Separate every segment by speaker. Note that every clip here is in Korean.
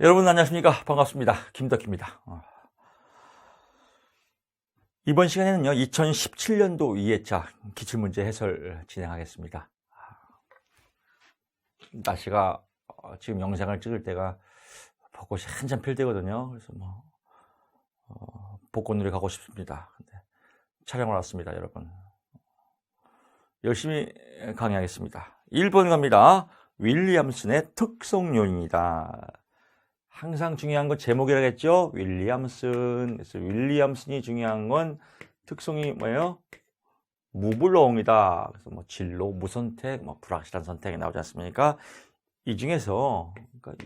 Speaker 1: 여러분 안녕하십니까? 반갑습니다. 김덕희입니다. 어. 이번 시간에는요 2017년도 2회차 기출문제 해설 진행하겠습니다. 날씨가 어, 지금 영상을 찍을 때가 벚꽃이 한참 필 때거든요. 그래서 뭐 어, 벚꽃놀이 가고 싶습니다. 근데 촬영을 왔습니다 여러분. 열심히 강의하겠습니다. 1번 갑니다. 윌리엄슨의 특성 요인이다 항상 중요한 건 제목이라고 했죠. 윌리엄슨. 그래서 윌리엄슨이 중요한 건 특성이 뭐예요? 무불러옹이다. 그래서 뭐 진로, 무선택, 뭐 불확실한 선택이 나오지 않습니까? 이 중에서 그러니까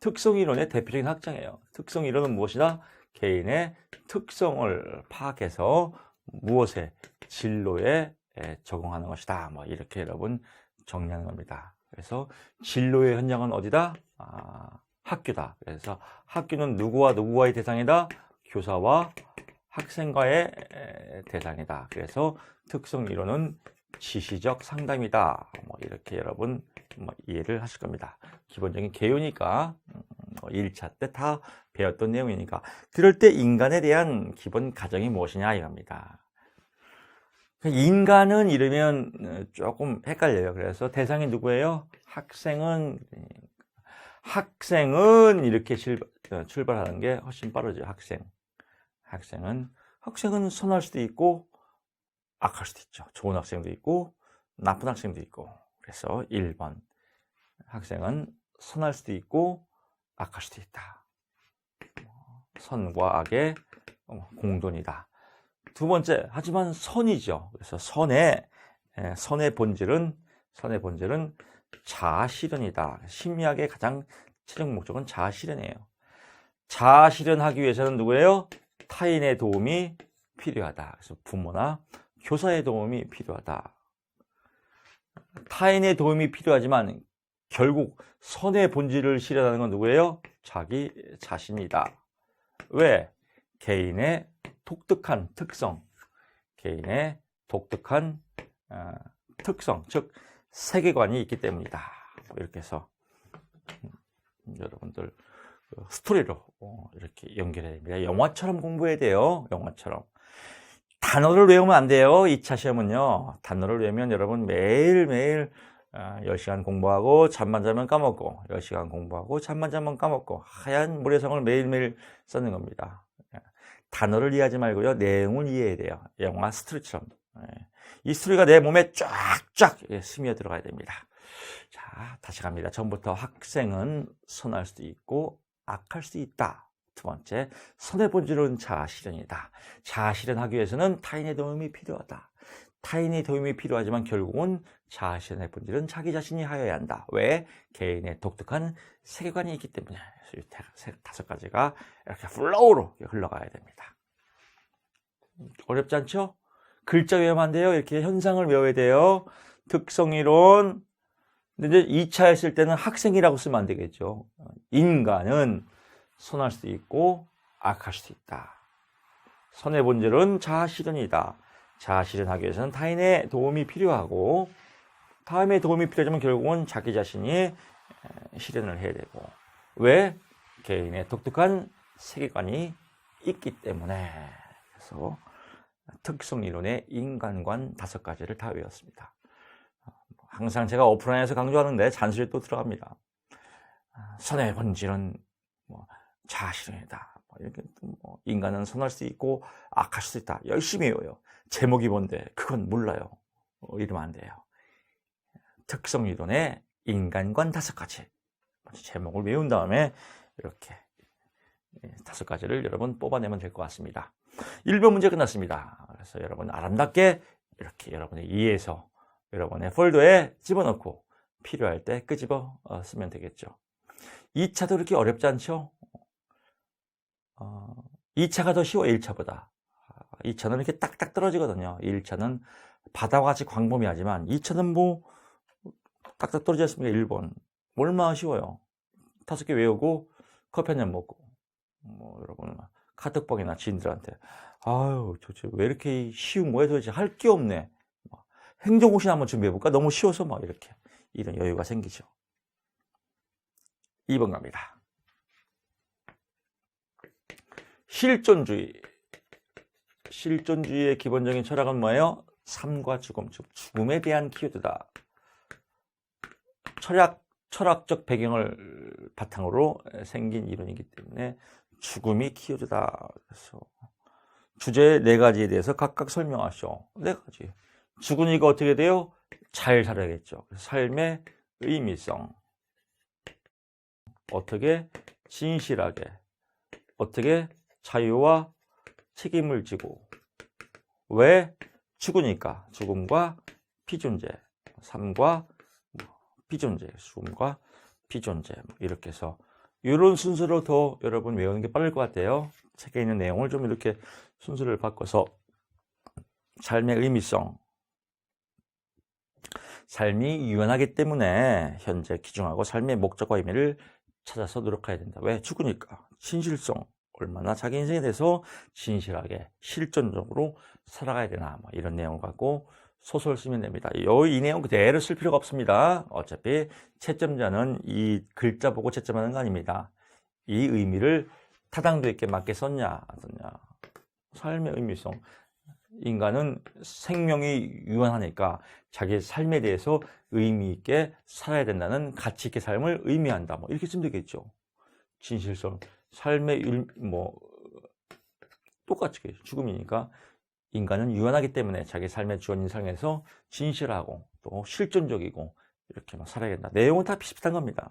Speaker 1: 특성 이론의 대표적인 학장이에요. 특성 이론은 무엇이다? 개인의 특성을 파악해서 무엇에 진로에 적용하는 것이다. 뭐 이렇게 여러분 정리하는 겁니다. 그래서 진로의 현장은 어디다? 아, 학교다. 그래서 학교는 누구와 누구와의 대상이다? 교사와 학생과의 대상이다. 그래서 특성 이론은 지시적 상담이다. 뭐 이렇게 여러분 뭐 이해를 하실 겁니다. 기본적인 개요니까 1차 음, 뭐 때다 배웠던 내용이니까 그럴 때 인간에 대한 기본 가정이 무엇이냐 이겁니다. 인간은 이러면 어, 조금 헷갈려요. 그래서 대상이 누구예요? 학생은 학생은 이렇게 어, 출발하는 게 훨씬 빠르죠. 학생. 학생은 학생은 선할 수도 있고 악할 수도 있죠. 좋은 학생도 있고 나쁜 학생도 있고. 그래서 1번. 학생은 선할 수도 있고 악할 수도 있다. 선과 악의 공존이다. 두 번째, 하지만 선이죠. 그래서 선의 선의 본질은 선의 본질은 자아 실현이다. 심리학의 가장 최종 목적은 자아 실현이에요. 자아 실현하기 위해서는 누구예요? 타인의 도움이 필요하다. 그래서 부모나 교사의 도움이 필요하다. 타인의 도움이 필요하지만 결국 선의 본질을 실현하는 건 누구예요? 자기 자신이다. 왜? 개인의 독특한 특성, 개인의 독특한 어, 특성, 즉 세계관이 있기 때문이다. 뭐 이렇게 해서 음, 여러분들 그 스토리로 어, 이렇게 연결해야 됩니다. 영화처럼 공부해야 돼요. 영화처럼. 단어를 외우면 안 돼요. 2차 시험은요. 단어를 외우면 여러분 매일매일 10시간 아, 공부하고 잠만 자면 까먹고 10시간 공부하고 잠만 자면 까먹고 하얀 모래성을 매일매일 쓰는 겁니다. 예. 단어를 이해하지 말고요. 내용을 이해해야 돼요. 영화 스토리처럼. 예. 이 스토리가 내 몸에 쫙쫙 스며 들어가야 됩니다. 자, 다시 갑니다. 전부터 학생은 선할 수도 있고 악할 수도 있다. 두 번째, 선의 본질은 자아실현이다. 자아실현하기 위해서는 타인의 도움이 필요하다. 타인의 도움이 필요하지만 결국은 자아실현의 본질은 자기 자신이 하여야 한다. 왜? 개인의 독특한 세계관이 있기 때문에. 다섯 가지가 이렇게 플로우로 흘러가야 됩니다. 어렵지 않죠? 글자 외우면 안 돼요. 이렇게 현상을 외워야 돼요. 특성이론. 근데 이제 2차 했을 때는 학생이라고 쓰면 안 되겠죠. 인간은 선할 수도 있고 악할 수도 있다. 선의 본질은 자아실현이다. 자아실현하기 위해서는 타인의 도움이 필요하고 타인의 도움이 필요하지만 결국은 자기 자신이 실현을 해야 되고 왜? 개인의 독특한 세계관이 있기 때문에 그래서 특성 이론의 인간관 다섯 가지를 다 외웠습니다. 항상 제가 오프라인에서 강조하는데 잔소리 또 들어갑니다. 선의 본질은 뭐 자아실현이다. 뭐 이렇게 뭐 인간은 선할 수 있고 악할 수 있다. 열심히 외워요. 제목이 뭔데 그건 몰라요. 어, 이러면 안 돼요. 특성 이론의 인간관 다섯 가지. 제목을 외운 다음에 이렇게 예, 다섯 가지를 여러분 뽑아내면 될 것 같습니다. 1번 문제 끝났습니다. 그래서 여러분 아름답게 이렇게 여러분의 이해서 여러분의 폴더에 집어넣고 필요할 때 끄집어 어, 쓰면 되겠죠. 2차도 그렇게 어렵지 않죠? 어, 2차가 더 쉬워 1차보다. 2차는 이렇게 딱딱 떨어지거든요. 1차는 바다와 같이 광범위하지만 2차는 뭐 딱딱 떨어지지 않습니까? 1번. 얼마나 쉬워요. 다섯 개 외우고 커피 한 잔 먹고 뭐 여러분 카톡방이나 지인들한테 아유 도대체 왜 이렇게 쉬운 거야 도대체 할 게 없네 행정고시 한번 준비해볼까? 너무 쉬워서 막 이렇게 이런 여유가 생기죠 2번 갑니다 실존주의. 실존주의의 기본적인 철학은 뭐예요? 삶과 죽음, 즉 죽음에 대한 키워드다. 철학, 철학적 배경을 바탕으로 생긴 이론이기 때문에 죽음이 키워드다. 그래서 주제 네 가지에 대해서 각각 설명하시오. 네 가지. 죽으니까 어떻게 돼요? 잘 살아야겠죠. 삶의 의미성. 어떻게 진실하게. 어떻게 자유와 책임을 지고. 왜 죽으니까 죽음과 피존재. 삶과 피존재. 죽음과 피존재. 뭐 이렇게 해서 이런 순서로 더 여러분 외우는 게 빠를 것 같아요. 책에 있는 내용을 좀 이렇게 순서를 바꿔서 삶의 의미성, 삶이 유연하기 때문에 현재 기중하고 삶의 목적과 의미를 찾아서 노력해야 된다. 왜? 죽으니까. 진실성. 얼마나 자기 인생에 대해서 진실하게 실존적으로 살아가야 되나 뭐 이런 내용을 갖고 소설 쓰면 됩니다. 이 내용 그대로 쓸 필요가 없습니다. 어차피 채점자는 이 글자 보고 채점하는 거 아닙니다. 이 의미를 타당도 있게 맞게 썼냐 안 썼냐. 삶의 의미성. 인간은 생명이 유한하니까 자기 삶에 대해서 의미 있게 살아야 된다는 가치 있게 삶을 의미한다. 뭐 이렇게 쓰면 되겠죠. 진실성, 삶의 일, 뭐 똑같이 죽음이니까 인간은 유한하기 때문에 자기 삶의 주어진 삶에서 진실하고 또 실존적이고 이렇게 막 살아야 된다. 내용은 다 비슷한 겁니다.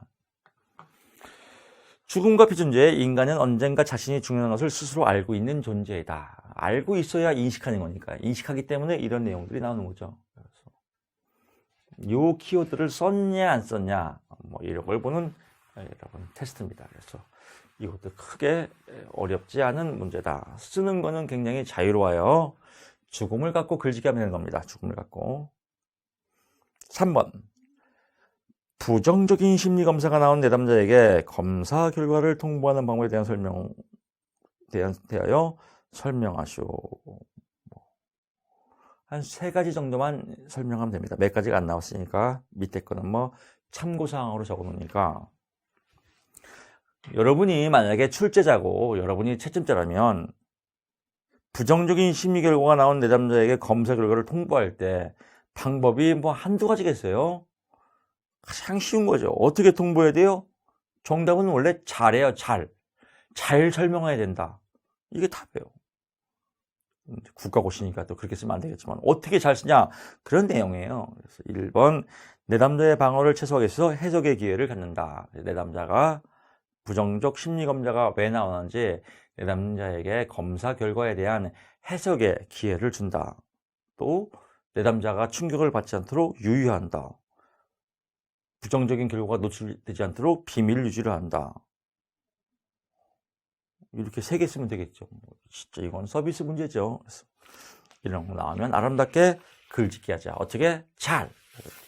Speaker 1: 죽음과 비존재, 인간은 언젠가 자신이 죽는 것을 스스로 알고 있는 존재이다. 알고 있어야 인식하는 거니까. 인식하기 때문에 이런 내용들이 나오는 거죠. 그래서 요 키워드를 썼냐 안 썼냐 뭐 이런 걸 보는 여러분 테스트입니다. 그래서 이것도 크게 어렵지 않은 문제다. 쓰는 거는 굉장히 자유로워요. 죽음을 갖고 글짓기 하면 되는 겁니다. 죽음을 갖고. 3번. 부정적인 심리 검사가 나온 내담자에게 검사 결과를 통보하는 방법에 대한 설명 대하여 설명하시오. 한 세 가지 정도만 설명하면 됩니다. 몇 가지가 안 나왔으니까 밑에 거는 뭐 참고 사항으로 적어 놓으니까 여러분이 만약에 출제자고 여러분이 채점자라면 부정적인 심리 결과가 나온 내담자에게 검사 결과를 통보할 때 방법이 뭐 한두 가지겠어요? 가장 쉬운 거죠. 어떻게 통보해야 돼요? 정답은 원래 잘해요, 잘. 잘 설명해야 된다. 이게 답이에요. 국가고시니까 또 그렇게 쓰면 안 되겠지만 어떻게 잘 쓰냐 그런 내용이에요. 그래서 1번 내담자의 방어를 최소화하기 위해서 해석의 기회를 갖는다. 내담자가 부정적 심리검사가 왜 나오는지 내담자에게 검사 결과에 대한 해석의 기회를 준다. 또 내담자가 충격을 받지 않도록 유의한다. 부정적인 결과가 노출되지 않도록 비밀 유지를 한다. 이렇게 세 개 쓰면 되겠죠. 뭐 진짜 이건 서비스 문제죠. 이런 거 나오면 아름답게 글짓기 하자. 어떻게? 잘.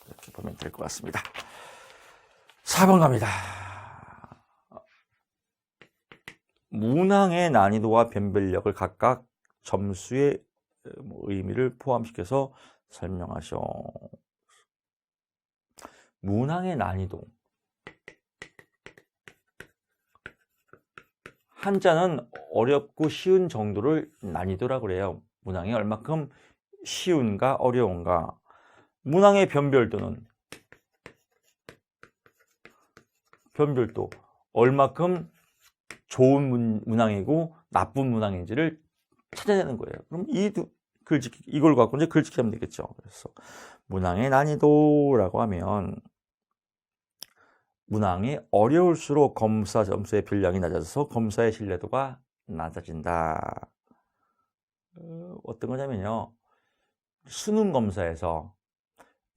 Speaker 1: 이렇게 보면 될 것 같습니다. 4번 갑니다. 문항의 난이도와 변별력을 각각 점수의 뭐 의미를 포함시켜서 설명하셔. 문항의 난이도. 한자는 어렵고 쉬운 정도를 난이도라고 그래요. 문항이 얼마큼 쉬운가 어려운가. 문항의 변별도는 변별도 얼마큼 좋은 문, 문항이고 나쁜 문항인지를 찾아내는 거예요. 그럼 이 글짓기 이걸 갖고 이제 글짓기 하면 되겠죠. 그래서 문항의 난이도라고 하면 문항이 어려울수록 검사 점수의 분량이 낮아져서 검사의 신뢰도가 낮아진다. 어, 어떤 거냐면요. 수능 검사에서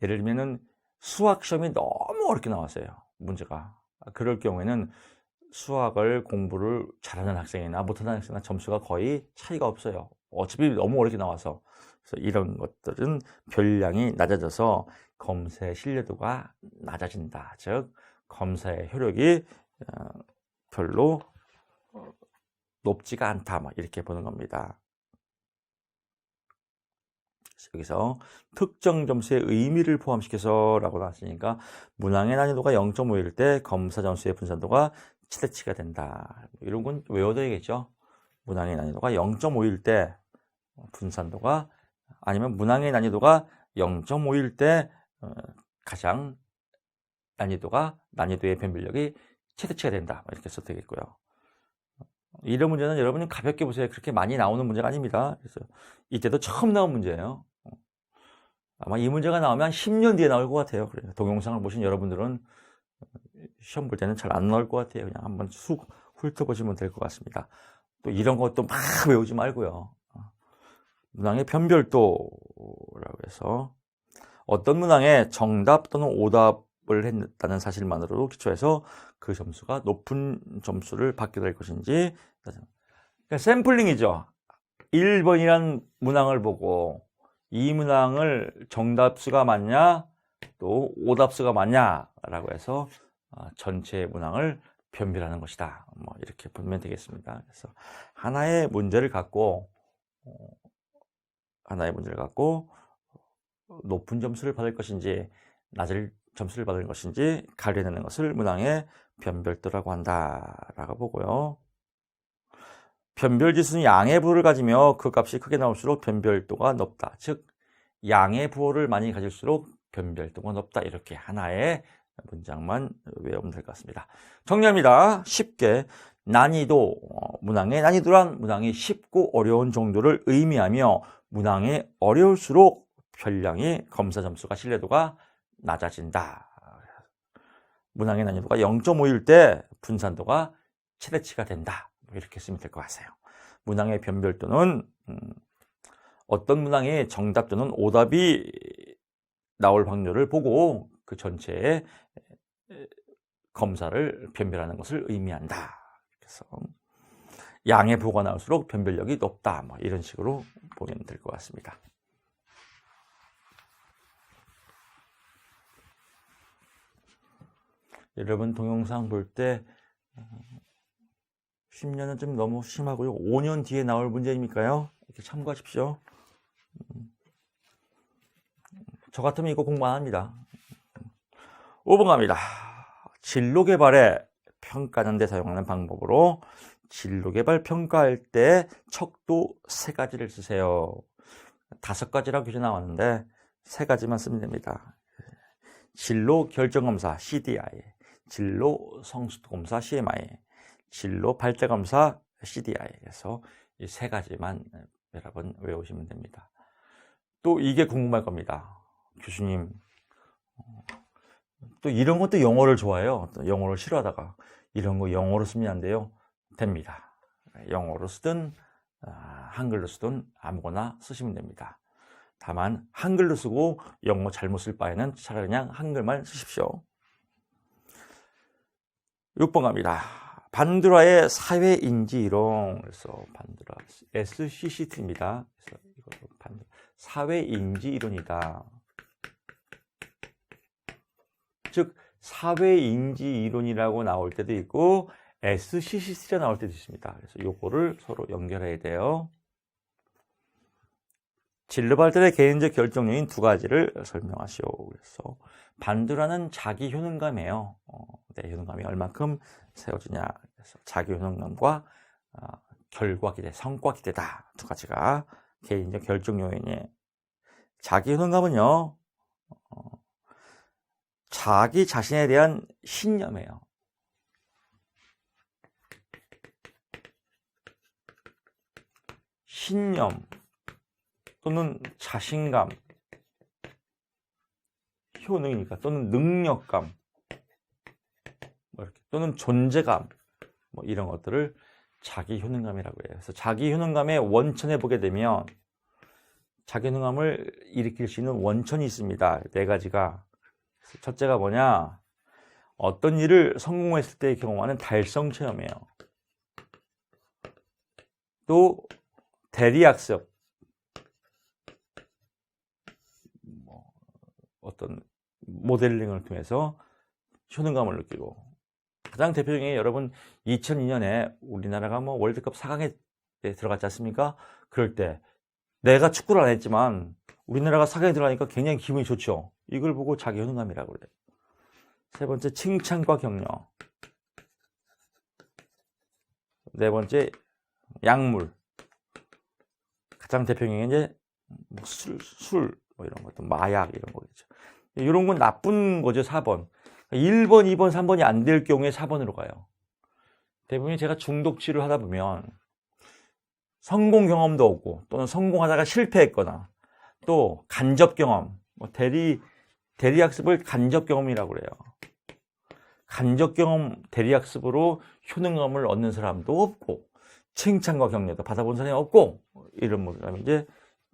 Speaker 1: 예를 들면은 수학 시험이 너무 어렵게 나왔어요. 문제가. 그럴 경우에는 수학을 공부를 잘하는 학생이나 못하는 학생이나 점수가 거의 차이가 없어요. 어차피 너무 어렵게 나와서. 그래서 이런 것들은 별량이 낮아져서 검사의 신뢰도가 낮아진다. 즉, 검사의 효력이 어, 별로 높지가 않다. 막 이렇게 보는 겁니다. 여기서 특정 점수의 의미를 포함시켜서 라고 나왔으니까 문항의 난이도가 0.5일 때 검사 점수의 분산도가 최대치가 된다. 이런 건 외워둬야겠죠. 문항의 난이도가 0.5일 때 분산도가 아니면 문항의 난이도가 0.5일 때 어, 가장 난이도가 난이도의 변별력이 최대치가 된다 이렇게 써도 되겠고요. 이런 문제는 여러분이 가볍게 보세요. 그렇게 많이 나오는 문제가 아닙니다. 그래서 이때도 처음 나온 문제예요. 아마 이 문제가 나오면 10년 뒤에 나올 것 같아요. 동영상을 보신 여러분들은 시험 볼 때는 잘 안 나올 것 같아요. 그냥 한번 쑥 훑어보시면 될 것 같습니다. 또 이런 것도 막 외우지 말고요. 문항의 변별도라고 해서 어떤 문항에 정답 또는 오답을 했다는 사실만으로도 기초해서 그 점수가 높은 점수를 받게 될 것인지 그러니까 샘플링이죠. 1번이란 문항을 보고 이 문항을 정답수가 맞냐 또 오답수가 맞냐라고 해서 아, 전체 문항을 변별하는 것이다. 뭐 이렇게 보면 되겠습니다. 그래서 하나의 문제를 갖고 어, 하나의 문제를 갖고 높은 점수를 받을 것인지 낮은 점수를 받을 것인지 가려내는 것을 문항의 변별도라고 한다라고 보고요. 변별 지수는 양의 부호를 가지며 그 값이 크게 나올수록 변별도가 높다. 즉 양의 부호를 많이 가질수록 변별도가 높다. 이렇게 하나의 문장만 외우면 될 것 같습니다. 정리합니다. 쉽게 난이도, 어, 문항의 난이도란 문항이 쉽고 어려운 정도를 의미하며 문항이 어려울수록 별량이 검사 점수가 신뢰도가 낮아진다. 문항의 난이도가 0.5일 때 분산도가 최대치가 된다. 뭐 이렇게 쓰면 될 것 같아요. 문항의 변별도는 음, 어떤 문항이 정답 또는 오답이 나올 확률을 보고 그 전체의 검사를 변별하는 것을 의미한다. 그래서 양의 부호가 나올수록 변별력이 높다. 뭐 이런 식으로 보면 될 것 같습니다. 여러분 동영상 볼 때 10년은 좀 너무 심하고요. 5년 뒤에 나올 문제니까요. 이렇게 참고하십시오. 저 같으면 이거 공부 안 합니다. 5번 갑니다. 진로 개발에 평가하는 데 사용하는 방법으로 진로 개발 평가할 때 척도 세 가지를 쓰세요. 다섯 가지라고 규제 나왔는데 세 가지만 쓰면 됩니다. 진로 결정 검사 CDI, 진로 성수도 검사 CMI, 진로 발달 검사 CDI에서 이 세 가지만 여러분 외우시면 됩니다. 또 이게 궁금할 겁니다. 교수님, 또 이런 것도 영어를 좋아해요. 영어를 싫어하다가 이런 거 영어로 쓰면 안 돼요. 됩니다. 영어로 쓰든 아, 한글로 쓰든 아무거나 쓰시면 됩니다. 다만 한글로 쓰고 영어 잘못 쓸 바에는 차라리 그냥 한글만 쓰십시오. 6번 갑니다. 반드라의 사회인지 이론 그래서 반드라 SCCT입니다. 그래서 이것도 반드라 사회인지 이론이다. 즉 사회인지 이론이라고 나올 때도 있고 SCCT가 나올 때도 있습니다. 그래서 요거를 서로 연결해야 돼요. 진로 발달의 개인적 결정요인 두 가지를 설명하시오. 그래서 반두라는 자기 효능감이에요. 어, 내 효능감이 얼만큼 세워지냐. 그래서 자기 효능감과 어, 결과 기대, 성과 기대다. 두 가지가 개인적 결정 요인이에요. 자기 효능감은요, 어, 자기 자신에 대한 신념이에요. 신념 또는 자신감, 효능이니까 또는 능력감, 뭐 이렇게, 또는 존재감, 뭐 이런 것들을 자기 효능감이라고 해요. 그래서 자기 효능감의 원천에 보게 되면 자기 효능감을 일으킬 수 있는 원천이 있습니다. 네 가지가. 첫째가 뭐냐? 어떤 일을 성공했을 때 경험하는 달성 체험이에요. 또 대리학습. 뭐 어떤 모델링을 통해서 효능감을 느끼고 가장 대표적인 게 여러분 2002년에 우리나라가 뭐 월드컵 4강에 들어갔지 않습니까? 그럴 때 내가 축구를 안 했지만 우리나라가 4강에 들어가니까 굉장히 기분이 좋죠. 이걸 보고 자기 효능감이라고 그래요. 세 번째 칭찬과 격려. 네 번째 약물. 가장 대표적인 게 이제 뭐 술, 술, 뭐 이런 것도 마약 이런 거겠죠. 이런 건 나쁜 거죠, 4번. 1번, 2번, 3번이 안 될 경우에 4번으로 가요. 대부분 제가 중독 치료를 하다 보면 성공 경험도 없고 또는 성공하다가 실패했거나 또 간접 경험, 뭐 대리 대리학습을 간접 경험이라고 그래요. 간접 경험 대리학습으로 효능감을 얻는 사람도 없고 칭찬과 격려도 받아본 사람이 없고 이런 분이 이제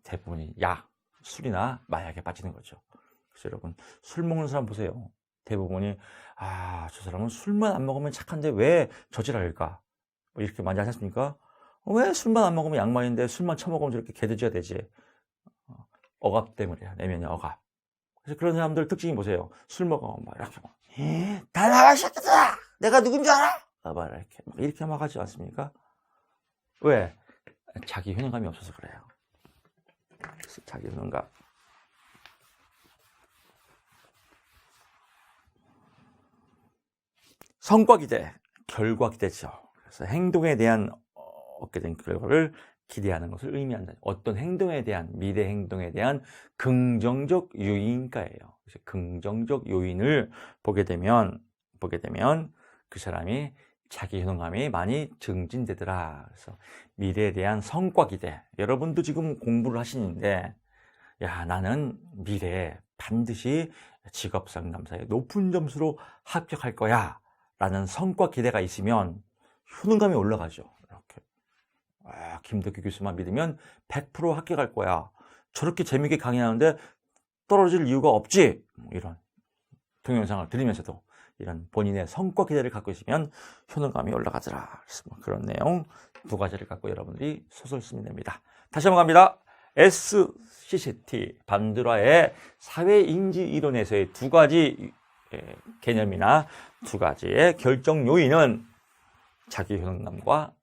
Speaker 1: 대부분이 약, 술이나 마약에 빠지는 거죠. 그래서 여러분 술 먹는 사람 보세요. 대부분이 아 저 사람은 술만 안 먹으면 착한데 왜 저질할까? 뭐 이렇게 많이 하지 않습니까? 왜 술만 안 먹으면 양만인데 술만 처먹으면 저렇게 개돼지가 되지? 어, 억압 때문이야. 내면이 억압. 그래서 그런 사람들 특징이 보세요. 술 먹어. 막 이렇게 막. 다 나가 새끼들아! 내가 누군 줄 알아? 아, 막 이렇게. 막 이렇게 막 하지 않습니까? 왜? 자기 효능감이 없어서 그래요. 그래서 자기 효능감. 성과 기대, 결과 기대죠. 그래서 행동에 대한 어, 얻게 된 결과를 기대하는 것을 의미한다. 어떤 행동에 대한 미래 행동에 대한 긍정적 요인가예요. 그래서 긍정적 요인을 보게 되면 보게 되면 그 사람이 자기 효능감이 많이 증진되더라. 그래서 미래에 대한 성과 기대. 여러분도 지금 공부를 하시는데 야 나는 미래에 반드시 직업 상담사에 높은 점수로 합격할 거야. 라는 성과 기대가 있으면 효능감이 올라가죠. 아, 김덕기 교수만 믿으면 100% 합격할 거야. 저렇게 재밌게 강의하는데 떨어질 이유가 없지. 뭐 이런 동영상을 들으면서도 이런 본인의 성과 기대를 갖고 있으면 효능감이 올라가더라. 뭐 그런 내용 두 가지를 갖고 여러분들이 소설 쓰면 됩니다. 다시 한번 갑니다. SCCT 반드라의 사회인지 이론에서의 두 가지 예, 개념이나 두 가지의 결정 요인은 자기 효능감과 아,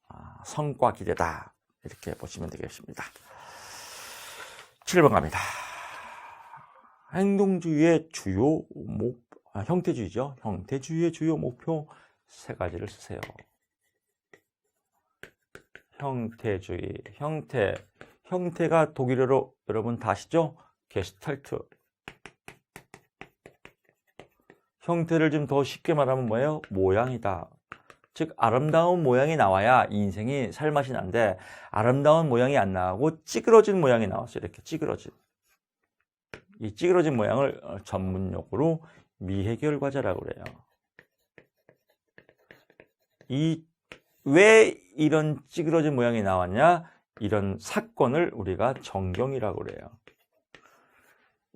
Speaker 1: 성과 기대다. 이렇게 보시면 되겠습니다. 7번 갑니다. 행동주의의 주요 목, 아, 형태주의죠. 형태주의의 주요 목표 세 가지를 쓰세요. 형태주의, 형태. 형태가 독일어로 여러분 다 아시죠? 게스탈트. 형태를 좀 더 쉽게 말하면 뭐예요? 모양이다. 즉 아름다운 모양이 나와야 인생이 살맛이 난데 아름다운 모양이 안 나오고 찌그러진 모양이 나왔어요. 이렇게 찌그러진. 이 찌그러진 모양을 어, 전문 용어로 미해결 과자라고 그래요. 이 왜 이런 찌그러진 모양이 나왔냐? 이런 사건을 우리가 정경이라고 그래요.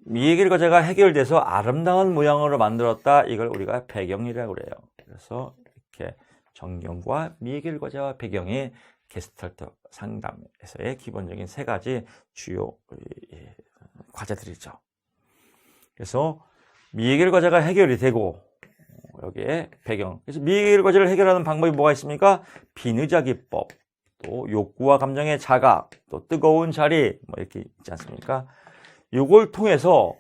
Speaker 1: 미해결 과자가 해결돼서 아름다운 모양으로 만들었다. 이걸 우리가 배경이라고 그래요. 그래서 이렇게 정경과 미해결 과자와 배경이 게스탈트 상담에서의 기본적인 세 가지 주요 과제들이죠. 그래서 미해결 과제가 해결이 되고 여기에 배경. 그래서 미해결 과제를 해결하는 방법이 뭐가 있습니까? 비느자 기법, 또 욕구와 감정의 자각, 또 뜨거운 자리 뭐 이렇게 있지 않습니까? 이걸 통해서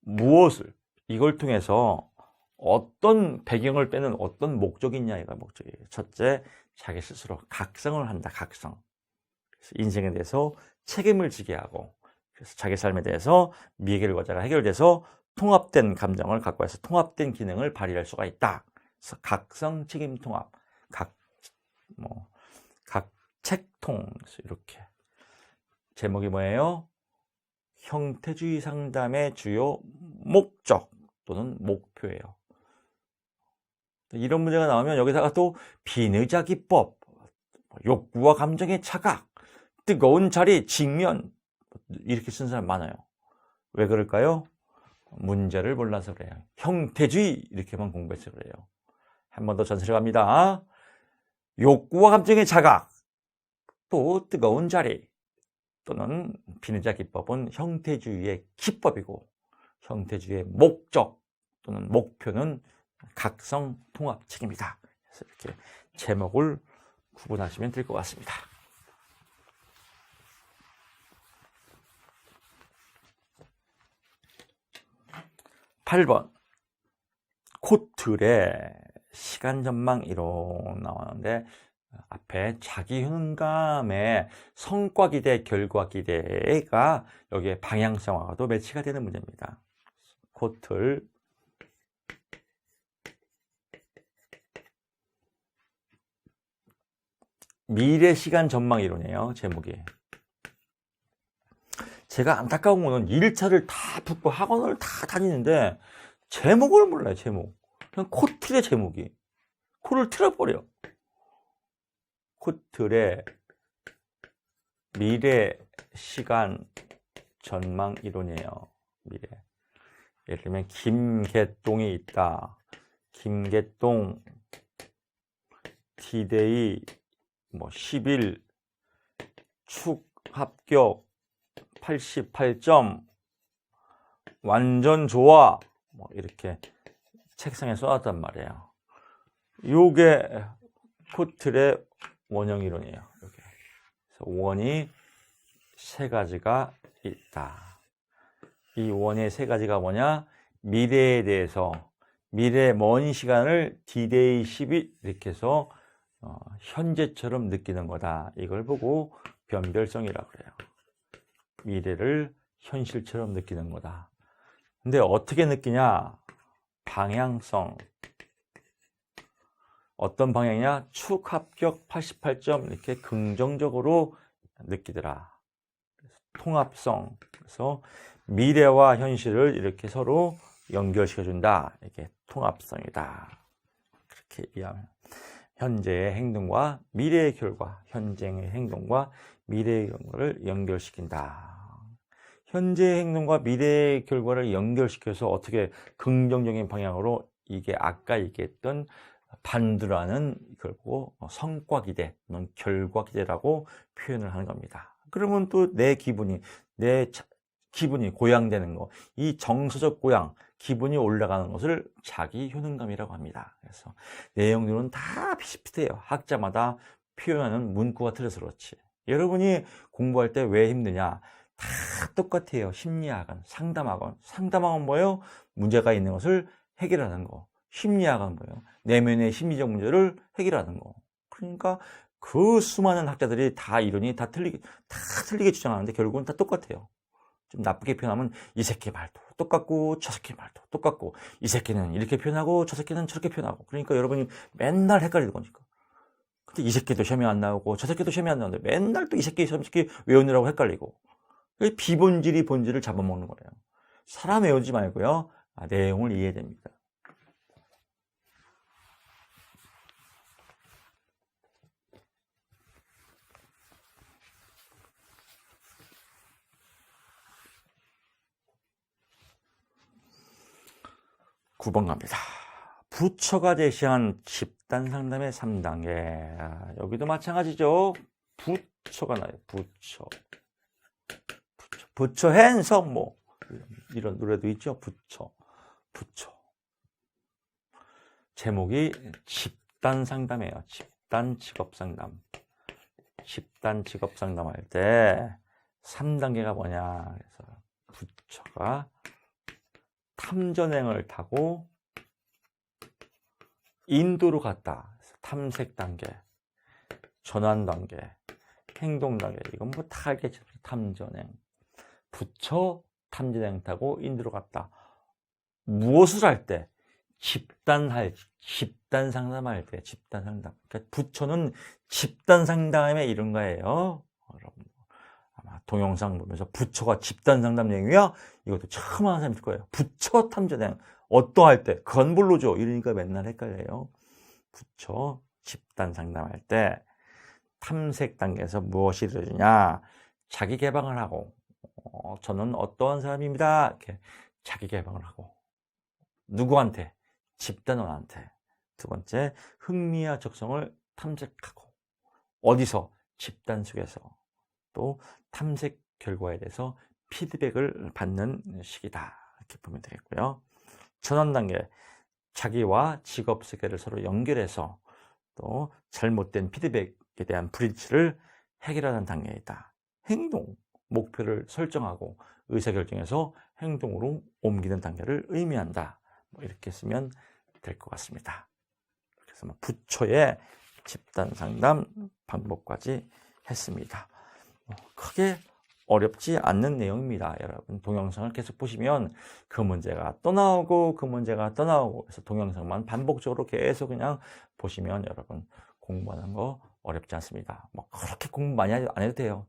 Speaker 1: 무엇을 이걸 통해서 어떤 배경을 빼는 어떤 목적이 있냐가 목적이에요. 첫째, 자기 스스로 각성을 한다. 각성. 그래서 인생에 대해서 책임을 지게 하고 그래서 자기 삶에 대해서 미해결 과제가 해결돼서 통합된 감정을 갖고 와서 통합된 기능을 발휘할 수가 있다. 그래서 각성 책임 통합, 각, 뭐, 각 책통, 이렇게. 제목이 뭐예요? 형태주의 상담의 주요 목적 또는 목표예요. 이런 문제가 나오면 여기다가 또 비느자 기법, 욕구와 감정의 차각, 뜨거운 자리, 직면, 이렇게 쓴 사람 많아요. 왜 그럴까요? 문제를 몰라서 그래요. 형태주의 이렇게만 공부해서 그래요. 한 번 더 전설해 갑니다. 욕구와 감정의 자각, 또 뜨거운 자리, 또는 비느자 기법은 형태주의의 기법이고 형태주의의 목적 또는 목표는 각성 통합 책입니다. 그래서 이렇게 제목을 구분하시면 될 것 같습니다. 8번 코틀의 시간 전망 이론 나오는데 앞에 자기 효능감의 성과 기대, 결과 기대가 여기에 방향성하고도 매치가 되는 문제입니다. 코틀 미래 시간 전망 이론이에요. 제목이. 제가 안타까운 거는 1차를 다 붙고 학원을 다 다니는데 제목을 몰라요. 제목. 그냥 코틀의 제목이. 코를 틀어버려. 코틀의 미래 시간 전망 이론이에요. 미래. 예를 들면 김개똥이 있다. 김개똥 디데이 뭐 10일 축 합격 88점 완전 좋아 뭐 이렇게 책상에 써놨단 말이에요. 요게 코틀의 원형 이론이에요. 그래서 원이 세 가지가 있다. 이 원의 세 가지가 뭐냐? 미래에 대해서 미래 먼 시간을 디데이 10일 이렇게 해서 어, 현재처럼 느끼는 거다. 이걸 보고 변별성이라고 그래요. 미래를 현실처럼 느끼는 거다. 근데 어떻게 느끼냐? 방향성. 어떤 방향이냐? 축 합격 88점 이렇게 긍정적으로 느끼더라. 통합성. 그래서 미래와 현실을 이렇게 서로 연결시켜준다. 이게 통합성이다. 그렇게 이해하면. 현재의 행동과 미래의 결과, 현재의 행동과 미래의 결과를 연결시킨다. 현재의 행동과 미래의 결과를 연결시켜서 어떻게 긍정적인 방향으로 이게 아까 얘기했던 반드라는 결국 성과 기대, 또는 결과 기대라고 표현을 하는 겁니다. 그러면 또 내 기분이, 내 기분이 고양되는 거, 이 정서적 고양, 기분이 올라가는 것을 자기 효능감이라고 합니다. 그래서 내용들은 다 비슷비슷해요. 학자마다 표현하는 문구가 틀려서 그렇지. 여러분이 공부할 때 왜 힘드냐? 다 똑같아요. 심리학은, 상담학은. 상담학은 뭐예요? 문제가 있는 것을 해결하는 거. 심리학은 뭐예요? 내면의 심리적 문제를 해결하는 거. 그러니까 그 수많은 학자들이 다 이론이 다 틀리게, 다 틀리게 주장하는데 결국은 다 똑같아요. 좀 나쁘게 표현하면 이 새끼 말도 똑같고 저 새끼 말도 똑같고 이 새끼는 이렇게 표현하고 저 새끼는 저렇게 표현하고. 그러니까 여러분이 맨날 헷갈리는 거니까. 근데 이 새끼도 시험이 안 나오고 저 새끼도 시험이 안 나오는데 맨날 또 이 새끼 저 새끼 외우느라고 헷갈리고. 비본질이 본질을 잡아먹는 거예요. 사람 외우지 말고요. 아, 내용을 이해해야 됩니다 9번 갑니다. 부처가 제시한 집단 상담의 3단계. 아, 여기도 마찬가지죠. 부처가 나요. 부처. 부처. 부처 핸섬 뭐 이런 노래도 있죠. 부처. 부처. 제목이 집단 상담이에요. 집단 직업 상담. 집단 직업 상담할 때 3단계가 뭐냐. 그래서 부처가 탐전행을 타고 인도로 갔다. 탐색 단계, 전환 단계, 행동 단계. 이건 뭐다 알겠죠. 탐전행. 부처 탐전행 타고 인도로 갔다. 무엇을 할 때? 집단할, 집단 상담할 때, 집단 상담. 그러니까 부처는 집단 상담에 이런 거예요. 동영상 보면서 부처가 집단 상담 내용이야? 이것도 처음 하는 사람일 거예요. 부처 탐전행. 어떠할 때, 모르죠. 이러니까 맨날 헷갈려요. 부처 집단 상담할 때 탐색 단계에서 무엇이 이루어지냐? 자기 개방을 하고, 어, 저는 어떠한 사람입니다. 이렇게 자기 개방을 하고, 누구한테? 집단원한테. 두 번째, 흥미와 적성을 탐색하고, 어디서? 집단 속에서. 또 탐색 결과에 대해서 피드백을 받는 시기다. 이렇게 보면 되겠고요. 전환 단계. 자기와 직업 세계를 서로 연결해서 또 잘못된 피드백에 대한 브릿지를 해결하는 단계이다. 행동, 목표를 설정하고 의사결정해서 행동으로 옮기는 단계를 의미한다. 뭐 이렇게 쓰면 될 것 같습니다. 그래서 뭐 부처의 집단 상담 방법까지 했습니다. 뭐 크게 어렵지 않는 내용입니다. 여러분 동영상을 계속 보시면 그 문제가 또 나오고 그 문제가 또 나오고 그래서 동영상만 반복적으로 계속 그냥 보시면 여러분 공부하는 거 어렵지 않습니다. 뭐 그렇게 공부 많이 안 해도 돼요.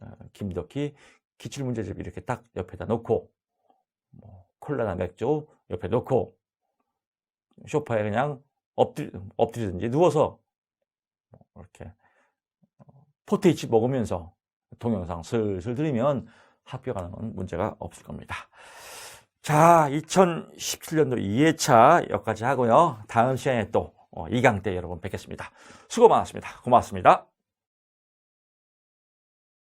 Speaker 1: 어, 김덕희 기출문제집 이렇게 딱 옆에다 놓고 뭐 콜라나 맥주 옆에 놓고 소파에 그냥 엎드리, 엎드리든지 누워서 뭐 이렇게 포테이치 먹으면서 동영상 슬슬 들으면 합격하는 건 문제가 없을 겁니다. 자, 2017년도 2회차 여기까지 하고요. 다음 시간에 또 어, 2강 때 여러분 뵙겠습니다. 수고 많았습니다. 고맙습니다.